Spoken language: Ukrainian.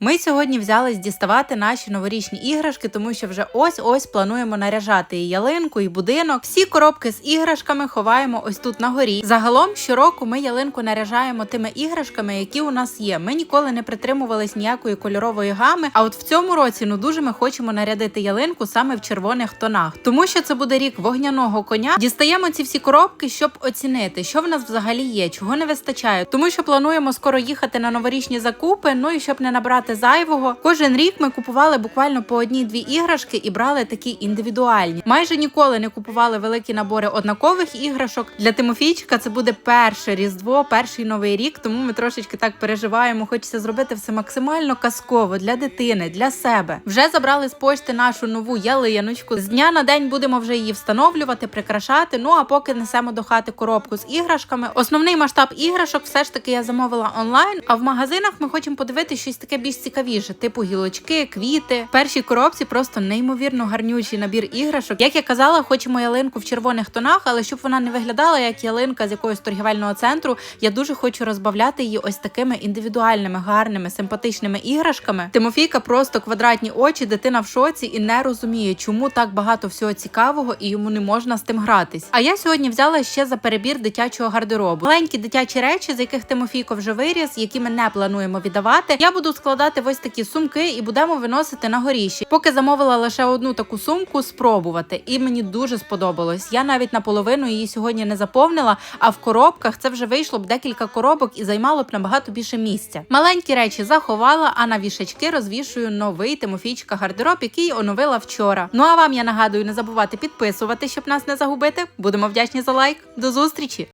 Ми сьогодні взялись діставати наші новорічні іграшки, тому що вже ось-ось плануємо наряжати і ялинку, і будинок. Всі коробки з іграшками ховаємо ось тут на горі. Загалом щороку ми ялинку наряжаємо тими іграшками, які у нас є. Ми ніколи не притримувались ніякої кольорової гами. А от в цьому році ну дуже ми хочемо нарядити ялинку саме в червоних тонах, тому що це буде рік вогняного коня. Дістаємо ці всі коробки, щоб оцінити, що в нас взагалі є, чого не вистачає, тому що плануємо скоро їхати на новорічні закупи. Ну і щоб не набрати зайвого. Кожен рік ми купували буквально по одній-дві іграшки і брали такі індивідуальні. Майже ніколи не купували великі набори однакових іграшок. Для Тимофійчика це буде перше різдво, перший новий рік. Тому ми трошечки так переживаємо. Хочеться зробити все максимально казково для дитини, для себе. Вже забрали з почти нашу нову ялиночку. З дня на день будемо вже її встановлювати, прикрашати. Ну а поки несемо до хати коробку з іграшками. Основний масштаб іграшок все ж таки я замовила онлайн. А в магазинах ми хочемо подивитися щось таке більш цікавіше, типу гілочки, квіти. В першій коробці просто неймовірно гарнючий набір іграшок. Як я казала, хочемо ялинку в червоних тонах, але щоб вона не виглядала як ялинка з якогось торгівельного центру, я дуже хочу розбавляти її ось такими індивідуальними, гарними, симпатичними іграшками. Тимофійка просто квадратні очі, дитина в шоці і не розуміє, чому так багато всього цікавого і йому не можна з тим гратись. А я сьогодні взяла ще за перебір дитячого гардеробу. Маленькі дитячі речі, з яких Тимофійко вже виріс, які ми не плануємо віддавати. Я буду складати в ось такі сумки і будемо виносити на горіші. Поки замовила лише одну таку сумку, спробувати. І мені дуже сподобалось. Я навіть наполовину її сьогодні не заповнила, а в коробках це вже вийшло б декілька коробок і займало б набагато більше місця. Маленькі речі заховала, а на вішачки розвішую новий Тимофійчика гардероб, який оновила вчора. Ну а вам я нагадую не забувати підписувати, щоб нас не загубити. Будемо вдячні за лайк. До зустрічі!